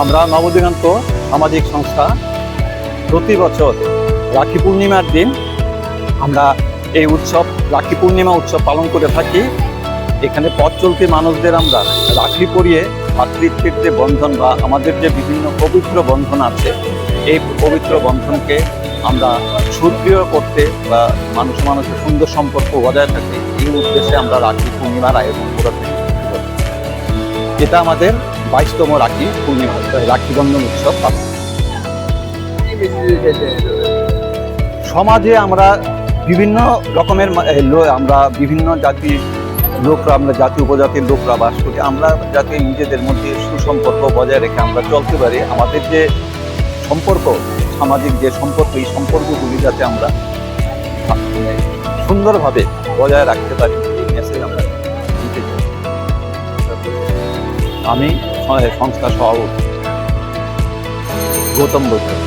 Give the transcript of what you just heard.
আমরা নবদিগান্ত সামাজিক সংস্থা প্রতি বছর রাখি পূর্ণিমার দিন আমরা এই উৎসব, রাখি পূর্ণিমা উৎসব পালন করে থাকি। এখানে পথ চলতি মানুষদের আমরা রাখি পরিয়ে মাতৃত্বের যে বন্ধন বা আমাদের যে বিভিন্ন পবিত্র বন্ধন আছে, এই পবিত্র বন্ধনকে আমরা সুদৃঢ় করতে বা মানুষ মানুষের সুন্দর সম্পর্ক বজায় থাকে এই উদ্দেশ্যে আমরা রাখি পূর্ণিমার আয়োজন করে থাকি এটা আমাদের বাইশতম রাখি পূর্ণিমা রাখি বন্ধন উৎসব। সমাজে আমরা বিভিন্ন রকমের আমরা বিভিন্ন জাতি লোকরা, আমরা জাতি, উপজাতির লোকরা বাস করি। আমরা যাতে নিজেদের মধ্যে সুসম্পর্ক বজায় রেখে আমরা চলতে পারি। আমাদের যে সম্পর্ক, সামাজিক যে সম্পর্ক, এই সম্পর্কগুলি যাতে আমরা সুন্দরভাবে বজায় রাখতে পারি মেসেজ আমরা দিতে চাই। আমি সংস্থা সভাপতি গৌতম বৈঠক